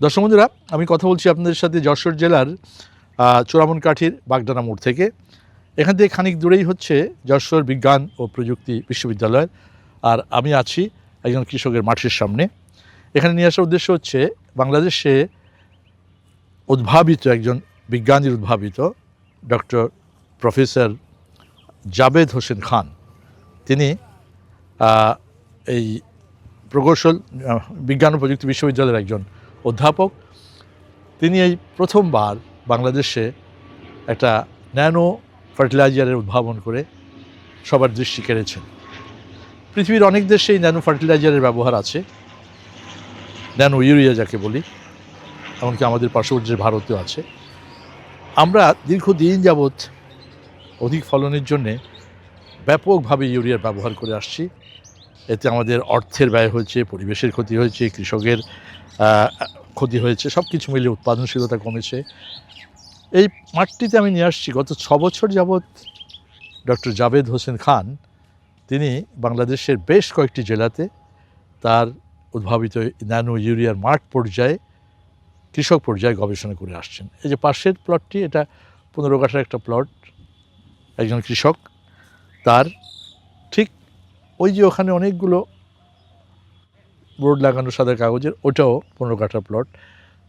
দর্শক বন্ধুরা আমি কথা বলছি আপনাদের সাথে যশোর জেলার আহ, চোরামনকাঠির বাগডানা মোড় থেকে। এখান থেকে খানিক দূরেই হচ্ছে যশোর বিজ্ঞান ও প্রযুক্তি বিশ্ববিদ্যালয়। আর আমি আছি একজন কৃষকের মাঠের সামনে। এখানে নিয়ে আসার উদ্দেশ্য হচ্ছে বাংলাদেশে উদ্ভাবিত একজন বিজ্ঞানীর উদ্ভাবিত ডক্টর প্রফেসর জাবেদ হোসেন খান। তিনি এই প্রকৌশল বিজ্ঞান ও প্রযুক্তি বিশ্ববিদ্যালয়ের একজন অধ্যাপক। তিনি এই প্রথমবার বাংলাদেশে একটা ন্যানো ফার্টিলাইজারের উদ্ভাবন করে সবার দৃষ্টি কেড়েছেন। পৃথিবীর অনেক দেশেই ন্যানো ফার্টিলাইজারের ব্যবহার আছে। ন্যানো ইউরিয়া যাকে বলি, এমনকি আমাদের পার্শ্ববর্তী ভারতেও আছে। আমরা দীর্ঘদিন যাবৎ অধিক ফলনের জন্যে ব্যাপকভাবে ইউরিয়ার ব্যবহার করে আসছি। এতে আমাদের অর্থের ব্যয় হয়েছে, পরিবেশের ক্ষতি হয়েছে, কৃষকের ক্ষতি হয়েছে সব কিছু মিলিয়ে উৎপাদনশীলতা কমেছে। এই মাঠটিতে আমি নিয়ে আসছি, গত ছ বছর যাবৎ ডক্টর জাভেদ হোসেন খান, তিনি বাংলাদেশের বেশ কয়েকটি জেলাতে তার উদ্ভাবিত ন্যানো ইউরিয়ার মাঠ পর্যায়ে, কৃষক পর্যায়ে গবেষণা করে আসছেন। এই যে পাশের প্লটটি, এটা পনেরো কাঠার একটা প্লট, একজন কৃষক, তার ঠিক ওই যে ওখানে অনেকগুলো বোর্ড লাগানো সাদা কাগজের, ওটাও পনেরো কাঠা প্লট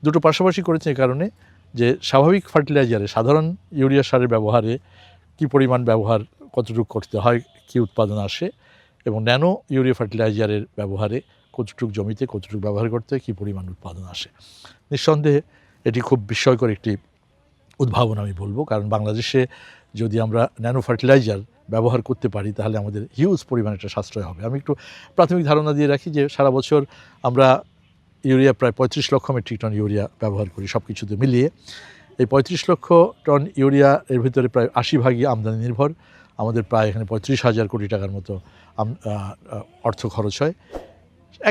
দুটো পাশাপাশি করেছে এই কারণে যে স্বাভাবিক ফার্টিলাইজারে সাধারণ ইউরিয়া সারের ব্যবহারে কি পরিমাণ ব্যবহার, কতটুকু করতে হয়, কি উৎপাদন আসে এবং ন্যানো ইউরিয়া ফার্টিলাইজারের ব্যবহারে কতটুকু জমিতে কতটুকু ব্যবহার করতে কী পরিমাণ উৎপাদন আসে। নিঃসন্দেহে এটি খুব বিস্ময়কর একটি উদ্ভাবন আমি বলব, কারণ বাংলাদেশে যদি আমরা ন্যানো ফার্টিলাইজার ব্যবহার করতে পারি, তাহলে আমাদের হিউজ পরিমাণ একটা সাশ্রয় হবে। আমি একটু প্রাথমিক ধারণা দিয়ে রাখি যে সারা বছর আমরা ইউরিয়া প্রায় পঁয়ত্রিশ লক্ষ মেট্রিক টন ইউরিয়া ব্যবহার করি সব কিছুতে মিলিয়ে। এই পঁয়ত্রিশ লক্ষ টন ইউরিয়া এর ভিতরে প্রায় আশি ভাগই আমদানি নির্ভর। আমাদের প্রায় এখানে পঁয়ত্রিশ হাজার কোটি টাকার মতো অর্থ খরচ হয়।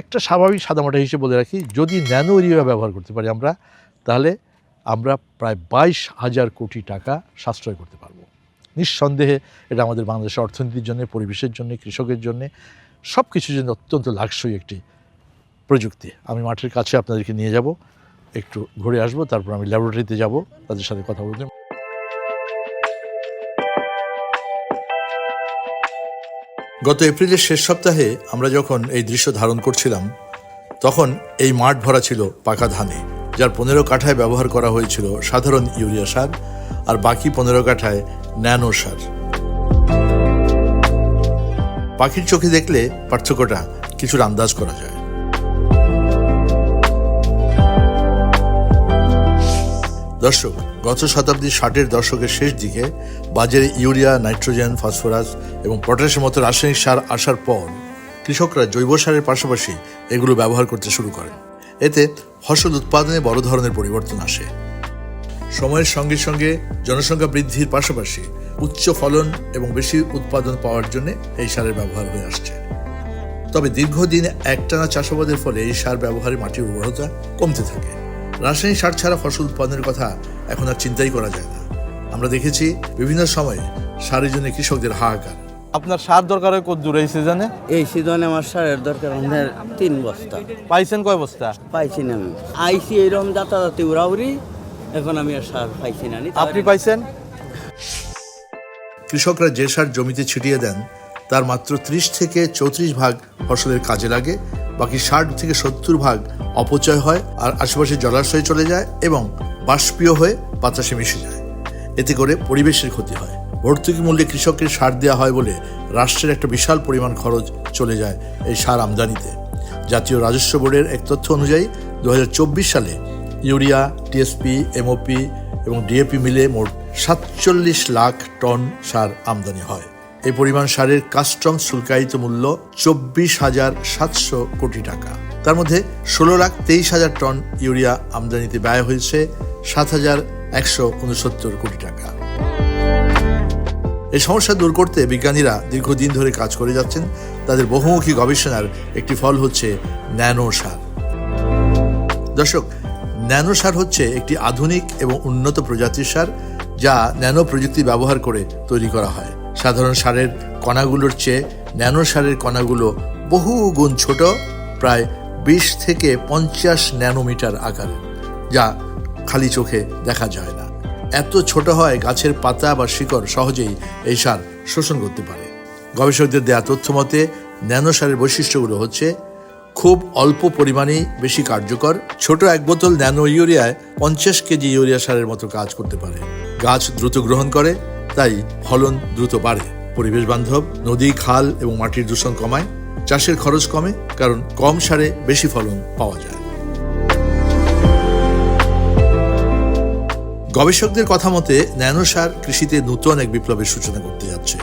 একটা স্বাভাবিক সাদামাটা হিসেবে বলে রাখি, যদি ন্যানো ইউরিয়া ব্যবহার করতে পারি আমরা, তাহলে আমরা প্রায় বাইশ হাজার কোটি টাকা সাশ্রয় করতে পারব। নিঃসন্দেহে এটা আমাদের বাংলাদেশের অর্থনীতির জন্য, পরিবেশের জন্য, কৃষকের জন্য সব কিছুর জন্য অত্যন্ত লাক্সই একটি প্রযুক্তি। আমি মাঠের কাছে আপনাদেরকে নিয়ে যাব, একটু ঘুরে আসব, তারপর আমি ল্যাবরেটরিতে যাব, তাদের সাথে কথা বলতে। গত এপ্রিলের শেষ সপ্তাহে আমরা যখন এই দৃশ্য ধারণ করছিলাম, তখন এই মাঠ ভরা ছিল পাকা ধানে, যার পনেরো কাঠায় ব্যবহার করা হয়েছিল সাধারণ ইউরিয়া সার, আর বাকি পনেরো কাঠায় ন্যানো সার। পাখির চোখে দেখলে পার্থক্যটা কিছুর আন্দাজ করা যায়। দর্শক, গত শতাব্দীর ষাটের দশকের শেষ দিকে বাজারে ইউরিয়া, নাইট্রোজেন, ফসফরাস এবং পটাশের মতো রাসায়নিক সার আসার পর কৃষকরা জৈব সারের পাশাপাশি এগুলো ব্যবহার করতে শুরু করেন। এতে ফসল উৎপাদনে বড় ধরনের পরিবর্তন আসে। সময়ের সঙ্গে সঙ্গে জনসংখ্যা বৃদ্ধির পাশাপাশি উচ্চ ফলন এবং বেশি উৎপাদন পাওয়ার জন্য এই সারের ব্যবহার হয়ে আসছে। তবে দীর্ঘদিন একটানা চাষাবাদের ফলে এই সার ব্যবহারে মাটির উর্বরতা কমতে থাকে। রাসায়নিক সার ছাড়া ফসল উৎপাদনের কথা এখন আর চিন্তাই করা যায় না। আমরা দেখেছি বিভিন্ন সময়ে সারের জন্য কৃষকদের হাহাকার। আপনার সার দরকার হয় কত দূর এই সিজনে? এই সিজনে আমার সারের দরকার আমাদের তিন বস্তা। পাইছেন কয় বস্তা? পাইছি না আমি। আইসি এইরকম যাতায়াতে উড়াউড়ি। এখন আমি আর সার পাইছি না আপনি পাইছেন? কৃষকরা যে সার জমিতে ছিটিয়ে দেন তার মাত্র ত্রিশ থেকে চৌত্রিশ ভাগ ফসলের কাজে লাগে বাকি ষাট থেকে সত্তর ভাগ অপচয় হয় আর আশেপাশে জলাশয়ে চলে যায় এবং বাষ্পীয় হয়ে বাতাসে মিশে যায়। এতে করে পরিবেশের ক্ষতি হয়। ভর্তুকি মূল্যে কৃষককে সার দেওয়া হয় বলে রাষ্ট্রের একটা বিশাল পরিমাণ খরচ চলে যায় এই সার আমদানিতে। জাতীয় রাজস্ব বোর্ডের এক তথ্য অনুযায়ী দু হাজার চব্বিশ সালে ইউরিয়া টিএসপি এমওপি এবং ডিএপি মিলে মোট সাতচল্লিশ লাখ টন সার আমদানি হয়। এই পরিমাণ সারের কাস্টম শুল্কায়িত মূল্য চব্বিশ হাজার সাতশো কোটি টাকা। তার মধ্যে ষোলো লাখ তেইশ হাজার টন ইউরিয়া আমদানিতে ব্যয় হয়েছে সাত হাজার একশো উনসত্তর কোটি টাকা। এই সমস্যা দূর করতে বিজ্ঞানীরা দীর্ঘদিন ধরে কাজ করে যাচ্ছেন। তাদের বহুমুখী গবেষণার একটি ফল হচ্ছে ন্যানো সার। দর্শক ন্যানো সার হচ্ছে একটি আধুনিক এবং উন্নত প্রজাতির সার, যা ন্যানো প্রযুক্তি ব্যবহার করে তৈরি করা হয়। সাধারণ সারের কণাগুলোর চেয়ে ন্যানো সারের কণাগুলো বহু গুণ ছোট, প্রায় বিশ থেকে পঞ্চাশ ন্যানোমিটার আকার, যা খালি চোখে দেখা যায় না। এত ছোট হয় গাছের পাতা বা শিকড় সহজেই এই সার শোষণ করতে পারে। গবেষকদের দেয়া তথ্য মতে, ন্যানো সারের বৈশিষ্ট্যগুলো হচ্ছে খুব অল্প পরিমাণেই বেশি কার্যকর। ছোট এক বোতল ন্যানো ইউরিয়ায় পঞ্চাশ কেজি ইউরিয়া সারের মতো কাজ করতে পারে। গাছ দ্রুত গ্রহণ করে, তাই ফলন দ্রুত বাড়ে। পরিবেশ বান্ধব, নদী, খাল এবং মাটির দূষণ কমায়। চাষের খরচ কমে, কারণ কম সারে বেশি ফলন পাওয়া যায়। গবেষকদের কথা মতে, ন্যানো সার কৃষিতে নতুন এক বিপ্লবের সূচনা করতে যাচ্ছে।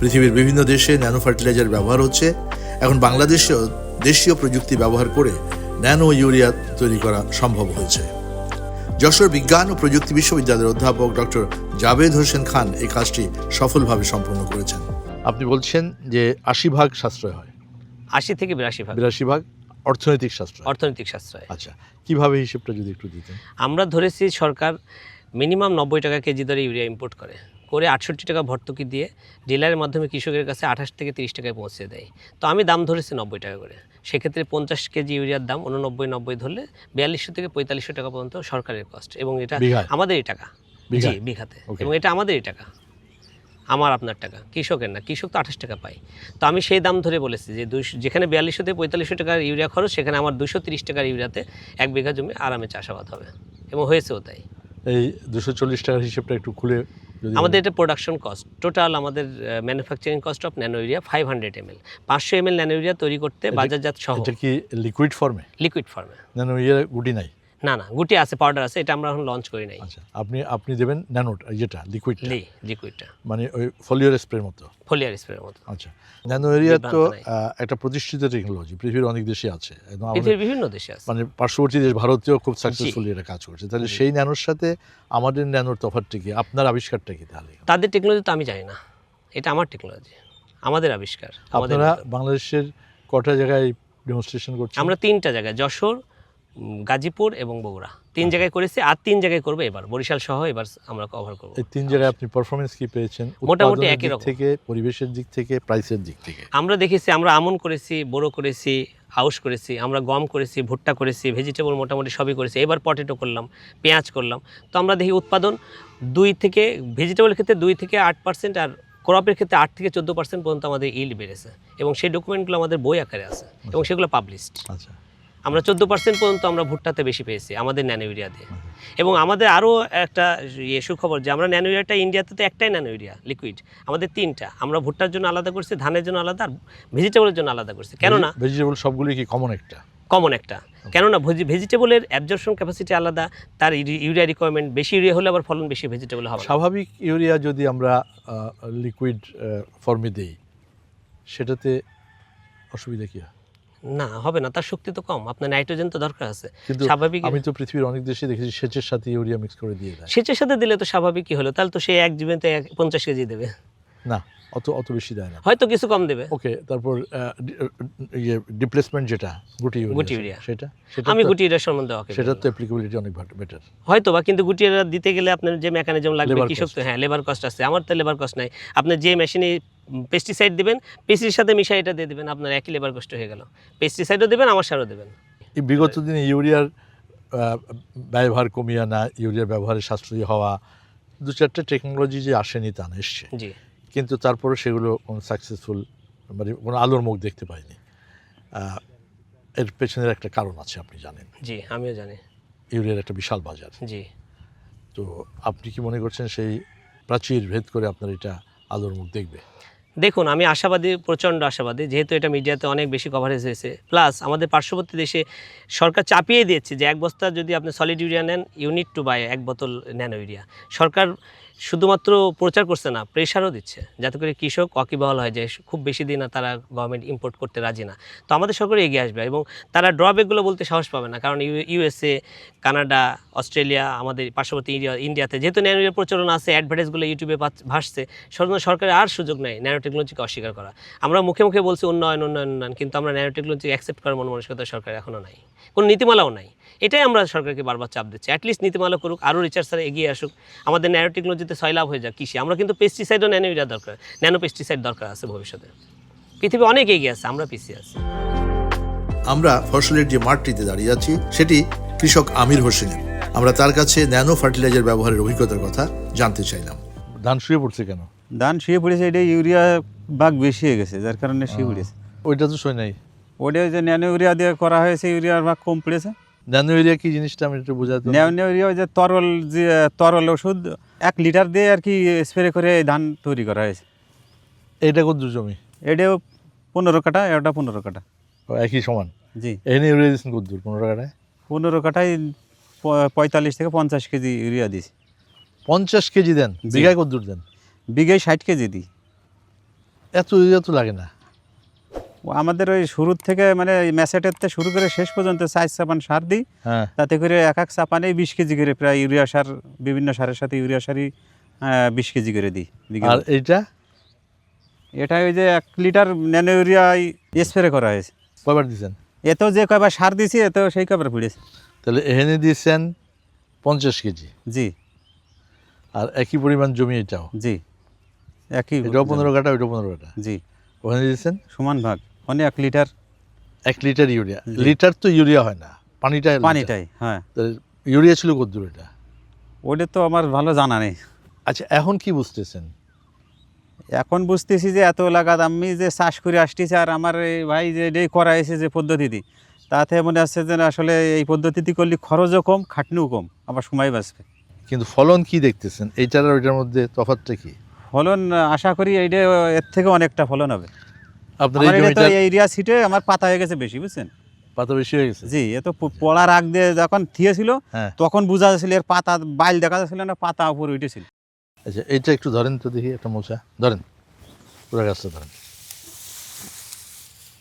পৃথিবীর বিভিন্ন দেশে ন্যানো ফার্টিলাইজার ব্যবহার হচ্ছে। এখন বাংলাদেশেও দেশীয় প্রযুক্তি ব্যবহার করে ন্যানো ইউরিয়া তৈরি করা সম্ভব হয়েছে। যশোর বিজ্ঞান ও প্রযুক্তি বিশ্ববিদ্যালয়ের অধ্যাপক ডক্টর জাভেদ হোসেন খান এই কাজটি সফলভাবে সম্পন্ন করেছেন। আপনি বলছেন যে আশি ভাগ সাশ্রয় হয়। আশি থেকে বিরাশি ভাগ। বিরাশি ভাগ অর্থনৈতিক সাশ্রয়। অর্থনৈতিক সাশ্রয়। আচ্ছা কীভাবে হিসেবটা যদি একটু দিতেন? আমরা ধরেছি সরকার মিনিমাম নব্বই টাকা কেজি দরে ইউরিয়া ইম্পোর্ট করে। করে আটষট্টি টাকা ভর্তুকি দিয়ে ডিলারের মাধ্যমে কৃষকের কাছে আঠাশ থেকে তিরিশ টাকায় পৌঁছে দেয়। তো আমি দাম ধরেছি নব্বই টাকা করে। সেক্ষেত্রে পঞ্চাশ কেজি ইউরিয়ার দাম উননব্বই নব্বই ধরলে বিয়াল্লিশশো থেকে পঁয়তাল্লিশশো টাকা পর্যন্ত সরকারের কস্ট এবং এটা? আমাদেরই টাকা। জি বিঘাতে। এবং এটা আমাদেরই টাকা। আমার আপনার টাকা। কৃষকের না। কৃষক তো আঠাশ টাকা পায়। তো আমি সেই দাম ধরে বলেছি যে দুইশো যেখানে বিয়াল্লিশশো থেকে পঁয়তাল্লিশশো টাকার ইউরিয়া খরচ সেখানে আমার দুশো তিরিশ টাকার ইউরিয়াতে এক বিঘা জমি আরামে চাষাবাদ হবে। এবং হয়েছেও তাই। এই দুশো চল্লিশ টাকার হিসেবটা একটু খুলে আমাদের এটা প্রোডাকশন কস্ট টোটাল আমাদের manufacturing cost of nano urea five hundred M L পাঁচশো এম এল ন্যানো ইউরিয়া তৈরি করতে বাজারজাত সহ। এটা কি লিকুইড ফর্মে লিকুইড ফর্মে ন্যানো ইউরিয়া গুটি নাই। না না গুটি আছে পাউডার আছে এটা আমরা এখন লঞ্চ করি নাই। আচ্ছা আপনি আপনি দেবেন ন্যানোট যেটা লিকুইড লি লিকুইডটা মানে ওই ফলিওর স্প্রের মতো। ফোলিয়ার স্প্রের মতো। আচ্ছা ন্যানো এরিয়া তো একটা প্রতিষ্ঠিত টেকনোলজি পৃথিবীর অনেক দেশে আছে। পৃথিবীর বিভিন্ন দেশে আছে। মানে পার্শ্ববর্তী দেশ ভারতেও খুব সাকসেসফুলি এটা কাজ করছে। তাহলে সেই ন্যানোর সাথে আমাদের ন্যানোর তফাৎটা কি? আপনার আবিষ্কারটা কি তাহলে? তাদের টেকনোলজি তো আমি জানি না। এটা আমার টেকনোলজি আমাদের আবিষ্কার। আমাদের আপনারা বাংলাদেশের কটা জায়গায় ডেমনস্ট্রেশন করছেন? আমরা তিনটা জায়গায় যশোর গাজীপুর এবং বগুড়া। তিন জায়গায় করেছি আর তিন জায়গায় করব এবার। বরিশাল সহ এবার আমরা কভার করব। এই তিন জায়গায় আপনি পারফরমেন্স কি পেয়েছেন? মোটামুটি একই রকম। থেকে পরিবেশের দিক থেকে প্রাইসের দিক থেকে? আমরা দেখেছি আমরা আমন করেছি বড়ো করেছি আউশ করেছি আমরা গম করেছি ভুট্টা করেছি ভেজিটেবল মোটামুটি সবই করেছি। এবার পটেটো করলাম পেঁয়াজ করলাম। তো আমরা দেখি উৎপাদন দুই থেকে ভেজিটেবল ক্ষেত্রে দুই থেকে আট পার্সেন্ট আর ক্রপের ক্ষেত্রে আট থেকে চোদ্দ পার্সেন্ট পর্যন্ত আমাদের ইল্ড বেড়েছে। এবং সেই ডকুমেন্টগুলো আমাদের বই আকারে আছে। এবং সেগুলো পাবলিশড আচ্ছা। আমরা চোদ্দ পার্সেন্ট পর্যন্ত আমরা ভুট্টাতে বেশি পেয়েছি আমাদের ন্যানো ইউরিয়া দিয়ে এবং আমাদের আরও একটা ইয়ে সুখবর যে আমরা ন্যানো ইউরিয়াটা ইন্ডিয়াতে তো একটাই ন্যানো ইউরিয়া লিকুইড আমাদের তিনটা। আমরা ভুট্টার জন্য আলাদা করছি ধানের জন্য আলাদা আর ভেজিটেবলের জন্য আলাদা করছি। কেননা ভেজিটেবল সবগুলি কি কমন একটা? কমন একটা। কেননা ভেজিটেবলের অ্যাবজর্পশন ক্যাপাসিটি আলাদা তার ইউরি- ইউরিয়া রিকোয়ারমেন্ট বেশি ইউরিয়া হলে আবার ফলন বেশি ভেজিটেবল হবে। স্বাভাবিক ইউরিয়া যদি আমরা লিকুইড ফর্মে দিই সেটাতে অসুবিধা কী হয়? না হবে না তার শক্তি তো কম। আপনার নাইট্রোজেন তো দরকার আছে। স্বাভাবিক আমি তো পৃথিবীর অনেক দেশে দেখেছি সেচের সাথে ইউরিয়া মিক্স করে দিয়ে দেয়। সেচের সাথে দিলে তো স্বাভাবিকই হলো তাহলে তো সে এক জীবনতে পঞ্চাশ কেজি দেবে। না অত অত বেশি দেয় না। হয়তো কিছু কম দেবে। ওকে তারপর ইয়ে ডিপ্লেসমেন্ট যেটা গুটি গুটি ইউরিয়া। সেটা সেটা আমি গুটি এটার সম্বন্ধে ওকে সেটা তো অ্যাপ্লিকেবিলিটি অনেক বেটার হয়তো বা কিন্তু গুটি এরা দিতে গেলে আপনার যে মেকানিজম লাগবে কৃষক হ্যাঁ লেবার কস্ট আছে। আমার তো লেবার কস্ট নাই। আপনি যে মেশিনে পেস্টিসাইড দেবেন পেস্টির সাথে মিশাই এটা দিয়ে দেবেন আপনার একই লেবার কষ্ট হয়ে গেল। পেস্টিসাইডও দেবেন আমার সারও দেবেন। বিগত দিনে ইউরিয়ার ব্যবহার কমিয়ে আনা ইউরিয়ার ব্যবহারে সাশ্রয়ী হওয়া দু চারটে টেকনোলজি যে আসেনি তা না এসছে। জি। কিন্তু তারপরে সেগুলো কোনো সাকসেসফুল মানে কোনো আলোর মুখ দেখতে পাইনি। এর পেছনের একটা কারণ আছে আপনি জানেন। জি আমিও জানি। ইউরিয়ার একটা বিশাল বাজার। জি। তো আপনি কি মনে করছেন সেই প্রাচীর ভেদ করে আপনার এটা আলোর মুখ দেখবে? দেখুন, আমি আশাবাদী, প্রচণ্ড আশাবাদী, যেহেতু এটা মিডিয়াতে অনেক বেশি কভারেজ হয়েছে। প্লাস আমাদের পার্শ্ববর্তী দেশে সরকার চাপিয়ে দিয়েছে যে এক বস্তা যদি আপনি সলিড ইউরিয়া নেন ইউনিট টু বাই এক বোতল ন্যানো ইউরিয়া সরকার শুধুমাত্র প্রচার করছে না প্রেশারও দিচ্ছে, যাতে করে কৃষক ওয়াকিবহাল হয় যে খুব বেশি দিন আর তারা গভর্নমেন্ট ইম্পোর্ট করতে রাজি না। তো আমাদের সরকার এগিয়ে আসবে এবং তারা ড্রব্যাকগুলো বলতে সাহস পাবে না, কারণ ইউএসএ কানাডা অস্ট্রেলিয়া আমাদের পার্শ্ববর্তী ইন্ডিয়া ইন্ডিয়াতে যেহেতু ন্যানো প্রচলন আছে অ্যাডভার্টাইজগুলো ইউটিউবে ভাসছে সরকার সরকারের আর সুযোগ নেই ন্যানো টেকনোলজিকে অস্বীকার করা। আমরা মুখে মুখে বলছি উন্নয়ন উন্নয়ন উন্নয়ন কিন্তু আমরা ন্যানো টেকনোলজি অ্যাকসেপ্ট করার মন মানসিকতা সরকার এখনও নাই। কোনো নীতিমালাও নাই। এটাই আমরা সরকারকে বারবার চাপ দিচ্ছি। অ্যাটলিস্ট নীতিমালা করুক আরও রিচার্সার এগিয়ে আসুক। আমাদের ন্যানো টেকনোলজিতে সয়লাভ হয়ে যাক কৃষি। আমরা কিন্তু পেস্টিসাইডও ন্যানো ইউরিয়া দরকার। ন্যানো পেস্টিসাইড দরকার আছে ভবিষ্যতে। পৃথিবী অনেক এগিয়ে আছে আমরা পিছিয়ে আছি। আমরা ফসলের যে মাঠটিতে দাঁড়িয়ে আছি সেটি কৃষক আমির হোসেনের। আমরা তার কাছে ন্যানো ফার্টিলাইজার ব্যবহারের অভিজ্ঞতার কথা জানতে চাইলাম। ধান শুয়ে পড়ছে কেন? ধান শুয়ে পড়েছে এটা ইউরিয়া বাগ বেশি হয়ে গেছে যার কারণে শুয়ে পড়েছে। ওইটা তো শুয়ে নাই? ওটা যে ন্যানো ইউরিয়া দিয়ে করা হয়েছে ইউরিয়ার ভাগ কম পড়েছে। ন্যানো এরিয়া কি জিনিসটা আমি একটু বোঝাতে ন্যানো ইউরিয়া ওই যে তরল যে তরল ওষুধ এক লিটার দিয়ে আর কি স্প্রে করে ধান তৈরি করা হয়েছে। এটা কত জমি এটাও পনেরো কাটা এটা পনেরো কাটা একই সমান? জি। এখানে ইউরিয়া দিচ্ছেন কত দূর পনেরো কাটায় পনেরো কাটায় পঁয়তাল্লিশ থেকে পঞ্চাশ কেজি ইউরিয়া দিয়েছি। পঞ্চাশ কেজি দেন। বিঘায় কত দূর দেন? বিঘায় ষাট কেজি দিই। এত ইউরিয়া তো লাগে না। ও আমাদের ওই শুরুর থেকে মানে ম্যাসেটের থেকে শুরু করে শেষ পর্যন্ত চার চাপান সার দিই। হ্যাঁ। তাতে করে এক এক চাপানেই বিশ কেজি করে প্রায় ইউরিয়া সার বিভিন্ন সারের সাথে ইউরিয়া সারই বিশ কেজি করে দিই আর এইটা? এটা ওই যে এক লিটার ন্যানো ইউরিয়া স্প্রে করা হয়েছে। কয়বার দিচ্ছেন এতেও যে কয়বার সার দিয়েছি এতেও সেই কয়বার পড়েছে। তাহলে এখানে দিয়েছেন পঞ্চাশ কেজি। জি। আর একই পরিমাণ জমি এটাও? জি। একই এটাও পনেরো কাটা ওইটাও পনেরো কাটা? জি। ওখানে দিয়েছেন? সমান ভাগ। মানে এক লিটার। এক লিটার ইউরিয়া। লিটার তো ইউরিয়া হয় না পানিটা লিটার। পানিটাই হ্যাঁ। ইউরিয়া ছিল কত দূর এটা? ওটা তো আমার ভালো জানা নেই। আচ্ছা এখন কি বুঝতেছেন? এখন বুঝতেছি যে এত লাগাত আমি যে চাষ করে আসতেছি আর আমার এই ভাই যে এটাই করা হয়েছে যে পদ্ধতিটি। তাতে মনে হচ্ছে যে আসলে এই পদ্ধতিটি করলে খরচও কম খাটনিও কম আবার সময় বাঁচবে। কিন্তু ফলন কি দেখতেছেন? এইটার আর ওইটার মধ্যে তফাৎটা কি? ফলন আশা করি এইটা এর থেকে অনেকটা ফলন হবে। আপনার এই আমার জমিটা এই এরিয়া সিটে আমার পাতা হয়ে গেছে বেশি বুঝছেন? পাতা বেশি হয়ে গেছে। জি এ তো পড়ার আগ দিয়ে যখন থিয়েছিল হ্যাঁ। তখন বোঝা যাচ্ছিল এর পাতা বাইল দেখা যাচ্ছিল না পাতা উপর উঠেছিল। আচ্ছা এইটা একটু ধরেন তো দেখি একটা মোচা ধরেন পুরো গাছটা ধরেন।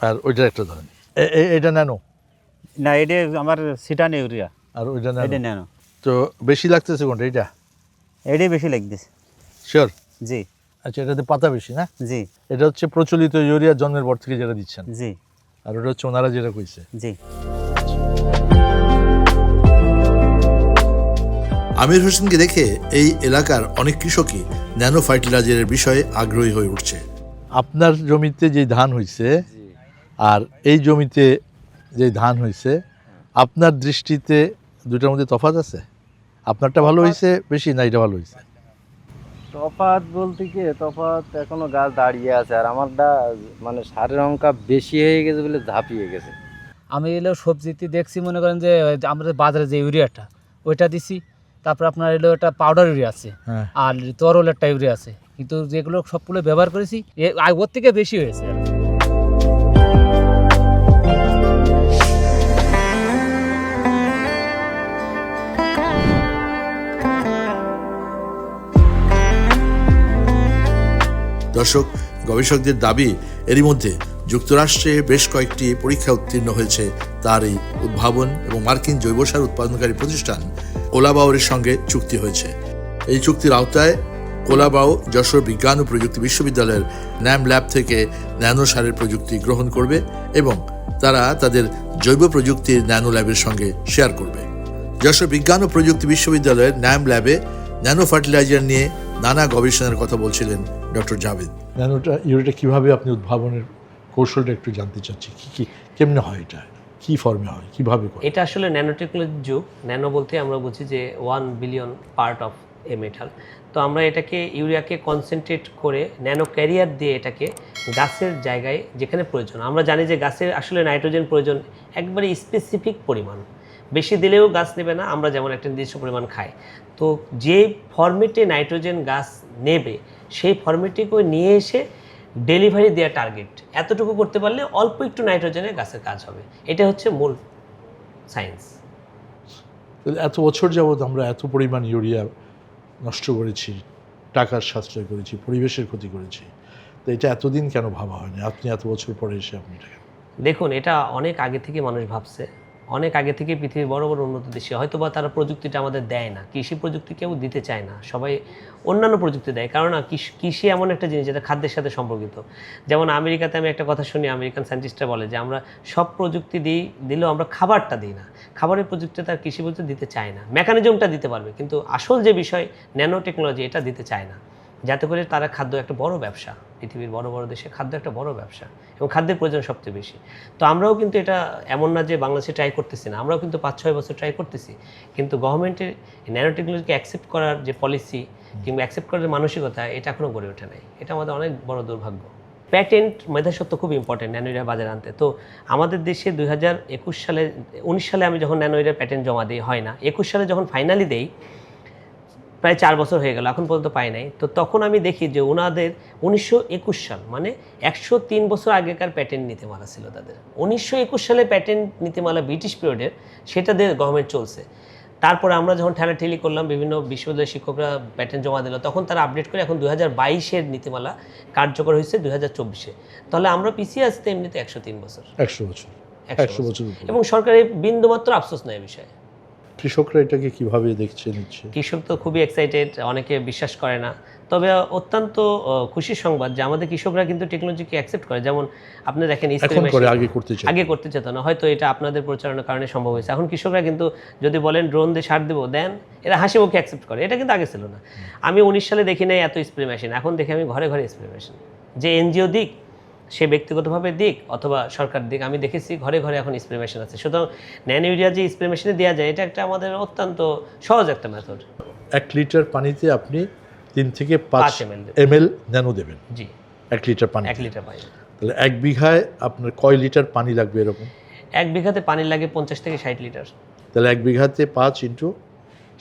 আর ওইটা একটা ধরেন। এটা নেনো না এটা আমার সিটান ইউরিয়া আর ওইটা এটা নেনো নেন তো বেশি লাগতেছে কোনটা এইটা? এটাই বেশি লাগতেছে। শিওর জি। আচ্ছা এটাতে পাতা বেশি না? জি। এটা হচ্ছে প্রচলিত ইউরিয়া জন্মের পর থেকে যেটা দিচ্ছেন। জি। আর ওটা হচ্ছে ওনারা যেটা কইছে। জি। আমির হোসেনকে দেখে এই এলাকার অনেক কৃষকই ন্যানো ফার্টিলাইজারের বিষয়ে আগ্রহী হয়ে উঠছে। আপনার জমিতে যে ধান হয়েছে আর এই জমিতে যে ধান হয়েছে আপনার দৃষ্টিতে দুটার মধ্যে তফাৎ আছে? আপনারটা ভালো হয়েছে বেশি না এটা ভালো হয়েছে তফাত বলতে কি তফাত এখনও গাছ দাঁড়িয়ে আছে আর আমারটা মানে সারের অঙ্কা বেশি হয়ে গেছে বলে ঝাঁপিয়ে গেছে। আমি এলো সবজিতে দেখছি মনে করেন যে আমাদের বাজারে যে ইউরিয়াটা ওইটা দিছি তারপর আপনার এলো একটা পাউডার ইউরিয়া আছে হ্যাঁ। আর তরল একটা ইউরিয়া আছে কিন্তু যেগুলো সবগুলো ব্যবহার করেছি ওর থেকে বেশি হয়েছে আর দর্শক, গবেষকদের দাবি এরই মধ্যে যুক্তরাষ্ট্রে বেশ কয়েকটি পরীক্ষা উত্তীর্ণ হয়েছে। তার এই উদ্ভাবন এবং মার্কিন জৈব সার উৎপাদনকারী প্রতিষ্ঠান কোলাবাওয়ের সঙ্গে চুক্তি হয়েছে। এই চুক্তির আওতায় কোলাবাও যশোর বিজ্ঞান ও প্রযুক্তি বিশ্ববিদ্যালয়ের ন্যাম ল্যাব থেকে ন্যানো সারের প্রযুক্তি গ্রহণ করবে এবং তারা তাদের জৈব প্রযুক্তির ন্যানো ল্যাবের সঙ্গে শেয়ার করবে। যশোর বিজ্ঞান ও প্রযুক্তি বিশ্ববিদ্যালয়ের ন্যাম ল্যাবে ন্যানো ফার্টিলাইজার নিয়ে নানা গবেষণার কথা বলছিলেন ডক্টর জাভেদ ন্যানোটা ইউরিটা কীভাবে আপনি উদ্ভাবনের কৌশলটা একটু জানতে চাচ্ছি? কী কী কেমনে হয় এটা? কি ফর্মে হয়? কীভাবে এটা আসলে ন্যানো টেকনোলজির যুগ। ন্যানো বলতে আমরা বুঝি যে one billion part of a metal তো আমরা এটাকে ইউরিয়াকে কনসেন্ট্রেট করে ন্যানো ক্যারিয়ার দিয়ে এটাকে গাছের জায়গায় যেখানে প্রয়োজন। আমরা জানি যে গাছের আসলে নাইট্রোজেন প্রয়োজন একবারে স্পেসিফিক পরিমাণ। বেশি দিলেও গাছ নেবে না আমরা যেমন একটা নির্দিষ্ট পরিমাণ খাই। তো যে ফর্মেটে নাইট্রোজেন গাছ নেবে সেই ফর্মেটটিকে নিয়ে এসে ডেলিভারি দেওয়া টার্গেট এতটুকু করতে পারলে অল্প একটু নাইট্রোজেনের গাছের কাজ হবে। এটা হচ্ছে মূল সায়েন্স এত বছর যাবৎ আমরা এত পরিমাণ ইউরিয়া নষ্ট করেছি টাকার সাশ্রয় করেছি পরিবেশের ক্ষতি করেছি। তো এটা এতদিন কেন ভাবা হয়নি? আপনি এত বছর পরে এসে আপনি দেখুন এটা অনেক আগে থেকে মানুষ ভাবছে। অনেক আগে থেকে পৃথিবীর বড় বড় উন্নত দেশে হয়তো বা তারা প্রযুক্তিটা আমাদের দেয় না, কৃষি প্রযুক্তি কেউ দিতে চায় না, সবাই অন্যান্য প্রযুক্তি দেয়। কারণ না, কৃষি এমন একটা জিনিস যেটা খাদ্যের সাথে সম্পর্কিত। যেমন আমেরিকাতে আমি একটা কথা শুনি, আমেরিকান সায়েন্টিস্টরা বলে যে, আমরা সব প্রযুক্তি দিই, দিলেও আমরা খাবারটা দিই না। খাবারের প্রযুক্তি তার কৃষি প্রযুক্তি দিতে চায় না। মেকানিজমটা দিতে পারবে, কিন্তু আসল যে বিষয়, ন্যানো টেকনোলজি, এটা দিতে চায় না। যাতে করে তারা খাদ্য একটা বড় ব্যবসা, পৃথিবীর বড় বড় দেশে খাদ্য একটা বড় ব্যবসা। এবং খাদ্যের প্রয়োজন সবচেয়ে বেশি। তো আমরাও কিন্তু এটা এমন না যে বাংলাদেশে ট্রাই করতেছি না আমরাও কিন্তু পাঁচ ছয় বছর ট্রাই করতেছি। কিন্তু গভর্নমেন্টের ন্যানো টেকনোলজিকে অ্যাকসেপ্ট করার যে পলিসি কিংবা অ্যাকসেপ্ট করার যে মানসিকতা এটা এখনও গড়ে ওঠে নাই। এটা আমাদের অনেক বড় দুর্ভাগ্য। প্যাটেন্ট মেধাসত্ব খুব ইম্পর্টেন্ট ন্যানোইরা বাজারে আনতে। তো আমাদের দেশে দুই হাজার একুশ সালে উনিশ সালে আমি যখন ন্যানোইরার প্যাটেন্ট জমা দিই হয় না একুশ সালে যখন ফাইনালি দেই প্রায় চার বছর হয়ে গেল এখন পর্যন্ত পাই নাই। তো তখন আমি দেখি যে ওনাদের উনিশশো একুশ সাল মানে একশো তিন বছর আগেকার প্যাটেন্ট নীতিমালা ছিল তাদের। উনিশশো একুশ সালে প্যাটেন্ট নীতিমালা ব্রিটিশ পিরিয়ডের সেটা দিয়ে গভর্নমেন্ট চলছে। তারপরে আমরা যখন ঠেলাঠেলি করলাম বিভিন্ন বিশ্ববিদ্যালয়ের শিক্ষকরা প্যাটেন্ট জমা দিল তখন তারা আপডেট করে এখন দু হাজার বাইশের নীতিমালা কার্যকর হয়েছে দু হাজার চব্বিশে। তাহলে আমরা পিছিয়ে আসতে এমনিতে একশো তিন বছর। একশো বছর। একশো বছর। বছর। এবং সরকারের বিন্দুমাত্র আফসোস নেই বিষয়ে। কৃষকরা এটাকে কীভাবে দেখছে নিচ্ছে? কৃষক তো খুবই এক্সাইটেড অনেকে বিশ্বাস করে না। তবে অত্যন্ত খুশির সংবাদ যে আমাদের কৃষকরা কিন্তু টেকনোলজিকে অ্যাকসেপ্ট করে। যেমন আপনি দেখেন আগে করতে আগে করতে চেত না হয়তো এটা আপনাদের প্রচারণার কারণে সম্ভব হয়েছে। এখন কৃষকরা কিন্তু যদি বলেন ড্রোন দিয়ে সার দেবো দেন এরা হাসি মুখে অ্যাকসেপ্ট করে। এটা কিন্তু আগে ছিল না। আমি উনিশ সালে দেখি নাই এত স্প্রে মেশিন এখন দেখি আমি ঘরে ঘরে স্প্রে মেশিন যে এনজিও দিক সে ব্যক্তিগতভাবে দিক অথবা সরকার দিক। আমি দেখেছি ঘরে ঘরে এখন স্প্রে মেশিন আছে। সুতরাং ন্যানো ইউরিয়া যে স্প্রে মেশিনে দেওয়া যায় এটা একটা আমাদের অত্যন্ত সহজ একটা মেথড এক লিটার পানিতে আপনি তিন থেকে পাঁচ। এম এল ন্যানো দেবেন। জি। এক লিটার পানি এক লিটার পানি। তাহলে এক বিঘায় আপনার কয় লিটার পানি লাগবে এরকম? এক বিঘাতে পানি লাগে পঞ্চাশ থেকে ষাট লিটার তাহলে এক বিঘাতে পাঁচ ইন্টু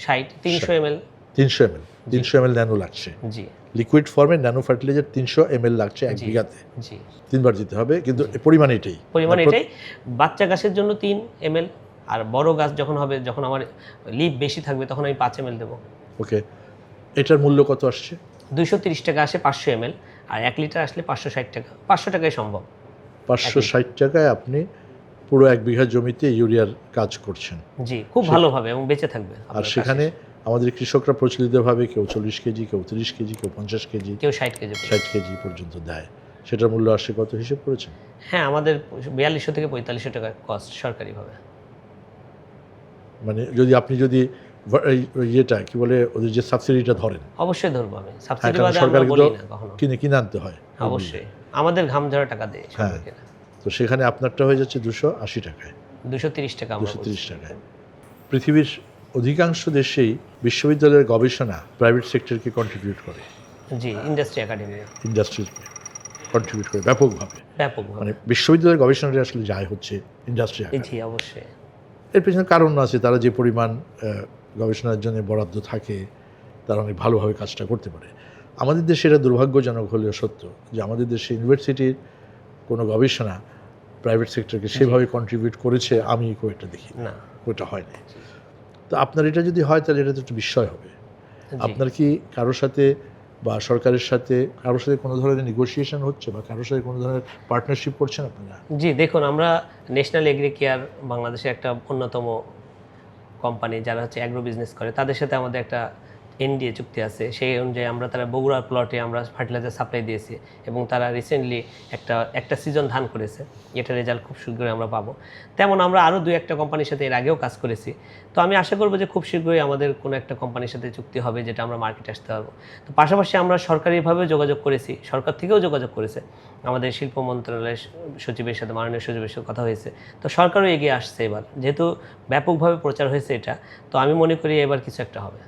ষাট তিনশো এম এল তিনশো এম এল তিনশো এম এল ন্যানো লাগছে। জি। লিকুইড ফর্মে ন্যানো ফার্টিলাইজার তিনশো এম এল লাগছে এক বিঘাতে। জি। তিনবার দিতে হবে কিন্তু পরিমাণ এটাই। পরিমাণ এটাই। বাচ্চা গাছের জন্য তিন এম আর বড় গাছ যখন হবে যখন আমার লিপ বেশি থাকবে তখন আমি পাঁচ এম এল দেবো। ওকে এটার মূল্য কত আসছে? দুইশো তিরিশ টাকা আসে পাঁচশো এম আর এক লিটার আসলে পাঁচশো ষাট টাকা। পাঁচশো টাকায় সম্ভব। পাঁচশো ষাট টাকায় আপনি পুরো এক বিঘা জমিতে ইউরিয়ার কাজ করছেন। জি খুব ভালোভাবে এবং বেঁচে থাকবে আর সেখানে। আমাদের কৃষকরা প্রচলিতভাবে কেউ চল্লিশ কেজি কেউ তিরিশ কেজি কেউ পঞ্চাশ কেজি কেউ ষাট কেজি ষাট কেজি পর্যন্ত দেয়। সেটার মূল্য আসছে কত হিসেব করেছেন? হ্যাঁ আমাদের বিয়াল্লিশশো থেকে পঁয়তাল্লিশশো টাকা কস্ট সরকারিভাবে। মানে যদি আপনি যদি ইয়েটা কি বলে ওদের যে সাবসিডিটা ধরেন। অবশ্যই ধরবো আমি। হ্যাঁ, সাবসিডি সরকার কিন্তু কিনে কিনে আনতে হয়। অবশ্যই। আমাদের ঘাম ঝরা টাকা দেয় হ্যাঁ। তো সেখানে আপনারটা হয়ে যাচ্ছে দুশো আশি টাকায়। দুশো তিরিশ টাকা দুশো তিরিশ টাকায়। পৃথিবীর অধিকাংশ দেশেই বিশ্ববিদ্যালয়ের গবেষণা প্রাইভেট সেক্টরকে কন্ট্রিবিউট করে। জি ইন্ডাস্ট্রি একাডেমি ইন্ডাস্ট্রিকে কন্ট্রিবিউট করে ব্যাপকভাবে। ব্যাপকভাবে। মানে বিশ্ববিদ্যালয়ের গবেষণাটা আসলে যায় হচ্ছে ইন্ডাস্ট্রি জি অবশ্যই। এর পেছনে কারণ আছে তারা যে পরিমাণ গবেষণার জন্য বরাদ্দ থাকে তারা অনেক ভালোভাবে কাজটা করতে পারে। আমাদের দেশে এটা দুর্ভাগ্যজনক হলেও সত্য যে আমাদের দেশে ইউনিভার্সিটির কোনো গবেষণা প্রাইভেট সেক্টরকে সেভাবে কন্ট্রিবিউট করেছে আমি একটা দেখি না। না। ওটা হয়নি তো আপনার এটা যদি হয় তাহলে এটা তো একটু বিস্ময় হবে। আপনার কি কারোর সাথে বা সরকারের সাথে কারোর সাথে কোনো ধরনের নেগোসিয়েশন হচ্ছে বা কারোর সাথে কোনো ধরনের পার্টনারশিপ করছেন আপনারা? জি দেখুন আমরা ন্যাশনাল এগ্রি কেয়ার বাংলাদেশের একটা অন্যতম কোম্পানি যারা হচ্ছে অ্যাগ্রো বিজনেস করে তাদের সাথে আমাদের একটা এনডিএ চুক্তি আছে, সেই অনুযায়ী আমরা তারা বগুড়ার প্লটে আমরা ফার্টিলাইজার সাপ্লাই দিয়েছি এবং তারা রিসেন্টলি একটা একটা সিজন ধান করেছে, এটা রেজাল্ট খুব শীঘ্রই আমরা পাবো। তেমন আমরা আরও দুই একটা কোম্পানির সাথে এর আগেও কাজ করেছি। তো আমি আশা করব যে খুব শীঘ্রই আমাদের কোনো একটা কোম্পানির সাথে চুক্তি হবে যেটা আমরা মার্কেটে আসতে পারব। তো পাশাপাশি আমরা সরকারিভাবেও যোগাযোগ করেছি, সরকার থেকেও যোগাযোগ করেছে। আমাদের শিল্প মন্ত্রণালয়ের সচিবের সাথে, মাননীয় সচিবের সাথে কথা হয়েছে। তো সরকারও এগিয়ে আসছে এবার, যেহেতু ব্যাপকভাবে প্রচার হয়েছে এটা, তো আমি মনে করি এবার কিছু একটা হবে।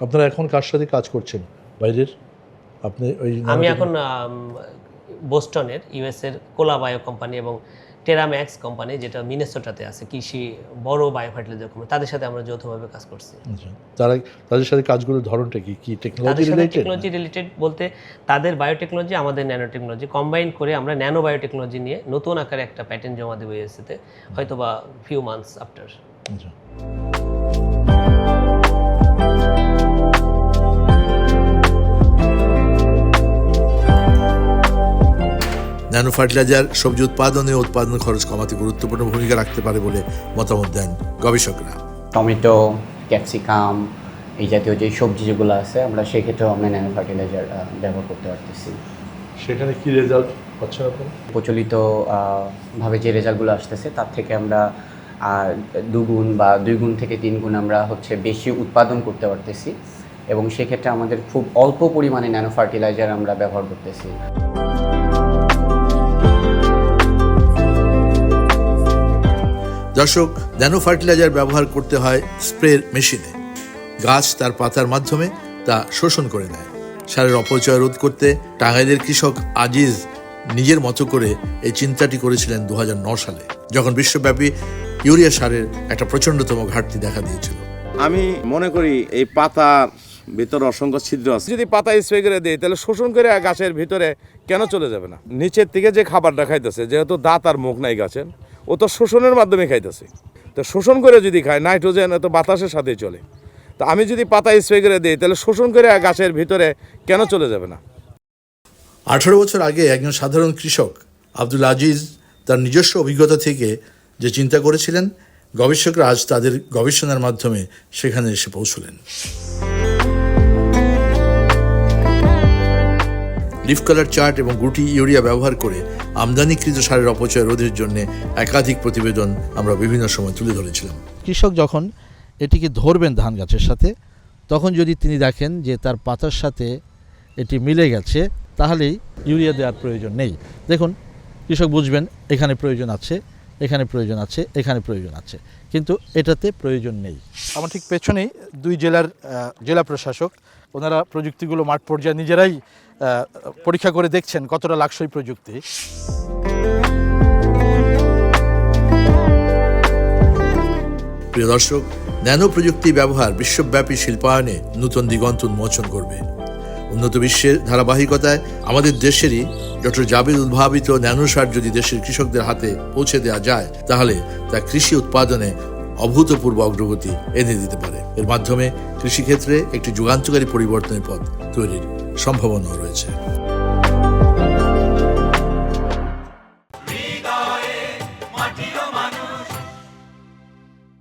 আপনারা এখন কার সাথে কাজ করছেন? বাইরের? আপনি ওই আমি এখন বোস্টনের ইউএসের কোলা বায়ো কোম্পানি এবং টেরাম্যাক্স কোম্পানি যেটা মিনেসোটাতে আছে কৃষি বড় বায়ো ফার্টিলাইজার কোম্পানি তাদের সাথে আমরা যৌথভাবে কাজ করছি। আচ্ছা। তারা তাদের সাথে কাজগুলোর ধরনটা কি? কি টেকনোলজি রিলেটেড টেকনোলজি রিলেটেড বলতে তাদের বায়োটেকনোলজি আমাদের ন্যানো টেকনোলজি কম্বাইন করে আমরা ন্যানো বায়োটেকনোলজি নিয়ে নতুন আকারে একটা প্যাটেন্ট জমা দেবো ইউএসএতে হয়তো বা ফিউ মান্থস আফটার আচ্ছা। ন্যানো ফার্টিলাইজার সবজি উৎপাদনে উৎপাদন খরচ কমাতে গুরুত্বপূর্ণ ভূমিকা রাখতে পারে বলে মতামত দেন গবেষকরা। টমেটো ক্যাপসিকাম এই জাতীয় যে সবজি যেগুলো আছে আমরা সেক্ষেত্রেও আমরা ন্যানো ফার্টিলাইজার ব্যবহার করতে পারতেছি। সেখানে কি রেজাল্ট পাচ্ছেন আপনারা? প্রচলিত ভাবে যে রেজাল্টগুলো আসতেছে তার থেকে আমরা দুগুণ বা দুই গুণ থেকে তিন গুণ আমরা হচ্ছে বেশি উৎপাদন করতে পারতেছি। এবং সেক্ষেত্রে আমাদের খুব অল্প পরিমাণে ন্যানো ফার্টিলাইজার আমরা ব্যবহার করতেছি। দর্শক, ন্যানো ফার্টিলাইজার ব্যবহার করতে হয় স্প্রের মেশিনে। গাছ তার পাতার মাধ্যমে তা শোষণ করে নেয়। সারের অপচয় রোধ করতে টাঙ্গাইলের কৃষক আজিজ নিজের মতো করে এই চিন্তাটি করেছিলেন দু সালে, যখন বিশ্বব্যাপী ইউরিয়া সারের একটা প্রচণ্ডতম ঘাটতি দেখা দিয়েছিল। আমি মনে করি এই পাতার ভিতরে অসংখ্য ছিদ্র আছে। যদি পাতা স্প্রে করে দেয় তাহলে শোষণ করে গাছের ভিতরে কেন চলে যাবে না? নিচের থেকে যে খাবারটা খাইতেছে, যেহেতু দাঁত আর মুখ নাই গাছের ও তো শোষণের মাধ্যমে খাইতেছে। তো শোষণ করে যদি খায়, নাইট্রোজেন তো বাতাসের সাথেই চলে। তো আমি যদি পাতা স্প্রে করে দিই, তাহলে শোষণ করে গাছের ভিতরে কেন চলে যাবে না? আঠারো বছর আগে একজন সাধারণ কৃষক, আব্দুল আজিজ, তার নিজস্ব অভিজ্ঞতা থেকে যে চিন্তা করেছিলেন, গবেষকরা আজ তাদের গবেষণার মাধ্যমে সেখানে এসে পৌঁছলেন। লিফ কালার চার্ট এবং গুটি ইউরিয়া ব্যবহার করে আমদানিকৃত সারের অপচয় রোধের জন্য একাধিক প্রতিবেদন আমরা বিভিন্ন সময় তুলে ধরেছিলাম। কৃষক যখন এটিকে ধরবেন ধান গাছের সাথে, তখন যদি তিনি দেখেন যে তার পাতার সাথে এটি মিলে গেছে, তাহলেই ইউরিয়া দেওয়ার প্রয়োজন নেই। দেখুন, কৃষক বুঝবেন, এখানে প্রয়োজন আছে, এখানে প্রয়োজন আছে, এখানে প্রয়োজন আছে। কিন্তু এটাতে প্রয়োজন নেই। আমার ঠিক পেছনেই দুই জেলার জেলা প্রশাসক ওনারা প্রযুক্তিগুলো মাঠ পর্যায়ে নিজেরাই পরীক্ষা করে দেখছেন কতটা লাক্সই প্রযুক্তি। প্রিয় দর্শক ন্যানো প্রযুক্তি ব্যবহার বিশ্বব্যাপী শিল্পায়নে নতুন দিগন্ত উন্মোচন করবে। উন্নত বিশ্বের ধারাবাহিকতায় আমাদের দেশেরই ডক্টর জাবেদ উদ্ভাবিত ন্যানোসার যদি দেশের কৃষকদের হাতে পৌঁছে দেওয়া যায়, তাহলে তা কৃষি উৎপাদনে অভূতপূর্ব অগ্রগতি এনে দিতে পারে। এর মাধ্যমে কৃষিক্ষেত্রে একটি যুগান্তকারী পরিবর্তনের পথ তৈরির সম্ভাবনাও রয়েছে।